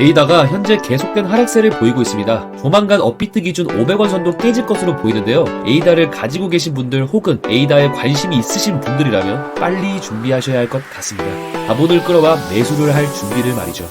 에이다가 현재 계속된 하락세를 보이고 있습니다. 조만간 업비트 기준 500원 선도 깨질 것으로 보이는데요. 에이다를 가지고 계신 분들 혹은 에이다에 관심이 있으신 분들이라면 빨리 준비하셔야 할 것 같습니다. 자본을 끌어와 매수를 할 준비를 말이죠.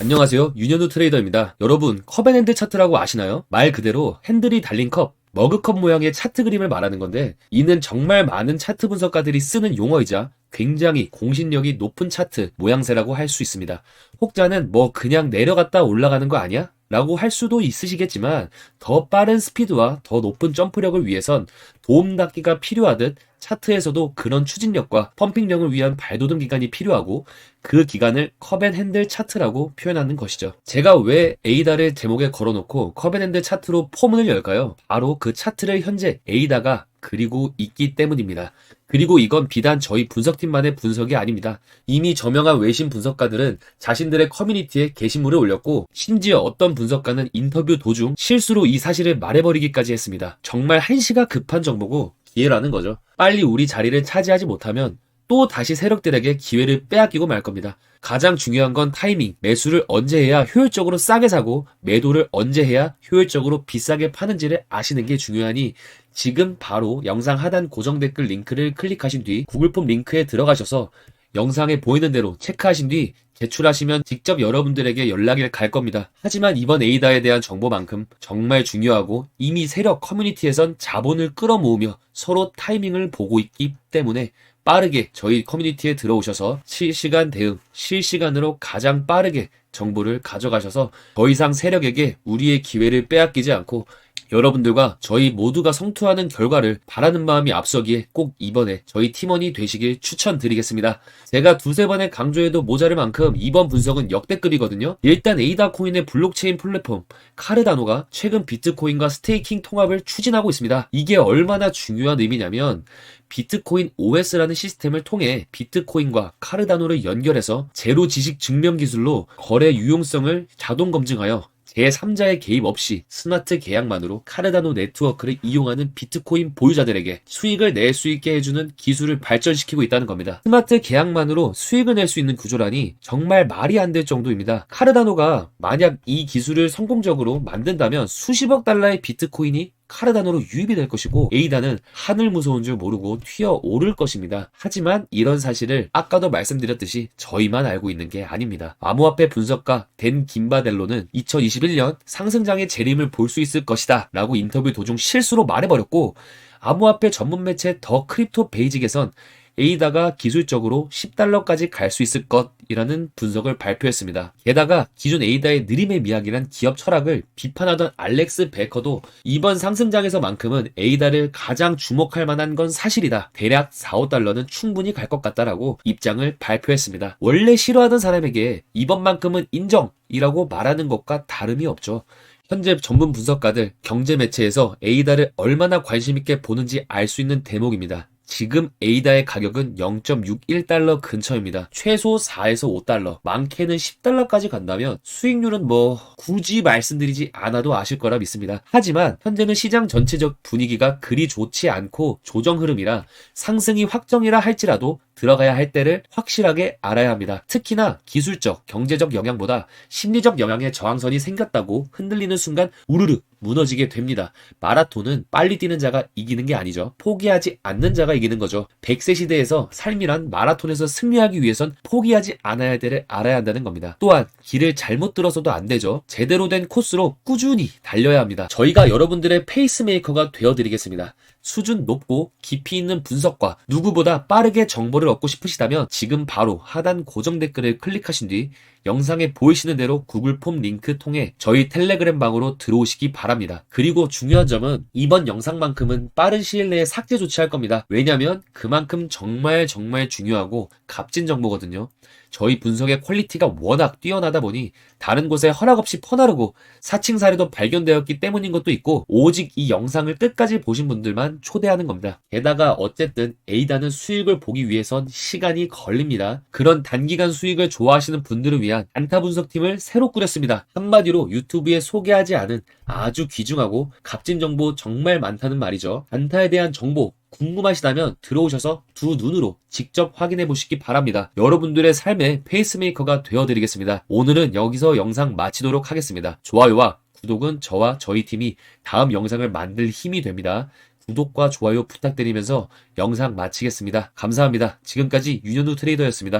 안녕하세요. 윤현우 트레이더입니다. 여러분, 컵앤핸드 차트라고 아시나요? 말 그대로 핸들이 달린 컵, 머그컵 모양의 차트 그림을 말하는 건데, 이는 정말 많은 차트 분석가들이 쓰는 용어이자 굉장히 공신력이 높은 차트 모양새라고 할 수 있습니다. 혹자는 뭐 그냥 내려갔다 올라가는 거 아니야? 라고 할 수도 있으시겠지만 더 빠른 스피드와 더 높은 점프력을 위해선 도움닫기가 필요하듯 차트에서도 그런 추진력과 펌핑력을 위한 발돋움 기간이 필요하고 그 기간을 컵앤핸들 차트라고 표현하는 것이죠. 제가 왜 에이다를 제목에 걸어놓고 컵앤핸들 차트로 포문을 열까요? 바로 그 차트를 현재 에이다가 그리고 있기 때문입니다. 그리고 이건 비단 저희 분석팀만의 분석이 아닙니다. 이미 저명한 외신 분석가들은 자신들의 커뮤니티에 게시물을 올렸고 심지어 어떤 분석가는 인터뷰 도중 실수로 이 사실을 말해버리기까지 했습니다. 정말 한시가 급한 정보고 기회라는 거죠. 빨리 우리 자리를 차지하지 못하면 또 다시 세력들에게 기회를 빼앗기고 말 겁니다. 가장 중요한 건 타이밍. 매수를 언제 해야 효율적으로 싸게 사고 매도를 언제 해야 효율적으로 비싸게 파는지를 아시는 게 중요하니 지금 바로 영상 하단 고정 댓글 링크를 클릭하신 뒤 구글 폼 링크에 들어가셔서 영상에 보이는 대로 체크하신 뒤 제출하시면 직접 여러분들에게 연락이 갈 겁니다. 하지만 이번 에이다에 대한 정보만큼 정말 중요하고 이미 세력 커뮤니티에선 자본을 끌어모으며 서로 타이밍을 보고 있기 때문에 빠르게 저희 커뮤니티에 들어오셔서 실시간 대응, 실시간으로 가장 빠르게 정보를 가져가셔서 더 이상 세력에게 우리의 기회를 빼앗기지 않고 여러분들과 저희 모두가 성투하는 결과를 바라는 마음이 앞서기에 꼭 이번에 저희 팀원이 되시길 추천드리겠습니다. 제가 두세 번에 강조해도 모자랄 만큼 이번 분석은 역대급이거든요. 일단 에이다 코인의 블록체인 플랫폼 카르다노가 최근 비트코인과 스테이킹 통합을 추진하고 있습니다. 이게 얼마나 중요한 의미냐면 비트코인 OS라는 시스템을 통해 비트코인과 카르다노를 연결해서 제로 지식 증명 기술로 거래 유용성을 자동 검증하여 제3자의 개입 없이 스마트 계약만으로 카르다노 네트워크를 이용하는 비트코인 보유자들에게 수익을 낼 수 있게 해주는 기술을 발전시키고 있다는 겁니다. 스마트 계약만으로 수익을 낼 수 있는 구조라니 정말 말이 안 될 정도입니다. 카르다노가 만약 이 기술을 성공적으로 만든다면 수십억 달러의 비트코인이 카르다노로 유입이 될 것이고 에이다는 하늘 무서운 줄 모르고 튀어 오를 것입니다. 하지만 이런 사실을 아까도 말씀드렸듯이 저희만 알고 있는 게 아닙니다. 암호화폐 분석가 댄 김바델로는 2021년 상승장의 재림을 볼 수 있을 것이다 라고 인터뷰 도중 실수로 말해버렸고 암호화폐 전문 매체 더 크립토 베이직에선 에이다가 기술적으로 10달러까지 갈 수 있을 것이라는 분석을 발표했습니다. 게다가 기존 에이다의 느림의 미학이란 기업 철학을 비판하던 알렉스 베커도 이번 상승장에서만큼은 에이다를 가장 주목할 만한 건 사실이다. 대략 4, 5달러는 충분히 갈 것 같다라고 입장을 발표했습니다. 원래 싫어하던 사람에게 이번만큼은 인정이라고 말하는 것과 다름이 없죠. 현재 전문 분석가들, 경제 매체에서 에이다를 얼마나 관심 있게 보는지 알 수 있는 대목입니다. 지금 에이다의 가격은 0.61달러 근처입니다. 최소 4에서 5달러, 많게는 10달러까지 간다면 수익률은 뭐 굳이 말씀드리지 않아도 아실 거라 믿습니다. 하지만 현재는 시장 전체적 분위기가 그리 좋지 않고 조정 흐름이라 상승이 확정이라 할지라도 들어가야 할 때를 확실하게 알아야 합니다. 특히나 기술적, 경제적 영향보다 심리적 영향의 저항선이 생겼다고 흔들리는 순간 우르르 무너지게 됩니다. 마라톤은 빨리 뛰는 자가 이기는 게 아니죠. 포기하지 않는 자가 이기는 거죠. 100세 시대에서 삶이란 마라톤에서 승리하기 위해선 포기하지 않아야 할 때를 알아야 한다는 겁니다. 또한 길을 잘못 들어서도 안 되죠. 제대로 된 코스로 꾸준히 달려야 합니다. 저희가 여러분들의 페이스메이커가 되어드리겠습니다. 수준 높고 깊이 있는 분석과 누구보다 빠르게 정보를 얻고 싶으시다면 지금 바로 하단 고정 댓글을 클릭하신 뒤 영상에 보이시는 대로 구글 폼 링크 통해 저희 텔레그램 방으로 들어오시기 바랍니다. 그리고 중요한 점은 이번 영상만큼은 빠른 시일 내에 삭제 조치할 겁니다. 왜냐면 그만큼 정말 정말 중요하고 값진 정보거든요. 저희 분석의 퀄리티가 워낙 뛰어나다 보니 다른 곳에 허락 없이 퍼나르고 사칭 사례도 발견되었기 때문인 것도 있고 오직 이 영상을 끝까지 보신 분들만 초대하는 겁니다. 게다가 어쨌든 에이다는 수익을 보기 위해선 시간이 걸립니다. 그런 단기간 수익을 좋아하시는 분들을 위한 안타 분석팀을 새로 꾸렸습니다. 한마디로 유튜브에 소개하지 않은 아주 귀중하고 값진 정보 정말 많다는 말이죠. 안타에 대한 정보 궁금하시다면 들어오셔서 두 눈으로 직접 확인해 보시기 바랍니다. 여러분들의 삶의 페이스메이커가 되어드리겠습니다. 오늘은 여기서 영상 마치도록 하겠습니다. 좋아요와 구독은 저와 저희 팀이 다음 영상을 만들 힘이 됩니다. 구독과 좋아요 부탁드리면서 영상 마치겠습니다. 감사합니다. 지금까지 윤현우 트레이더였습니다.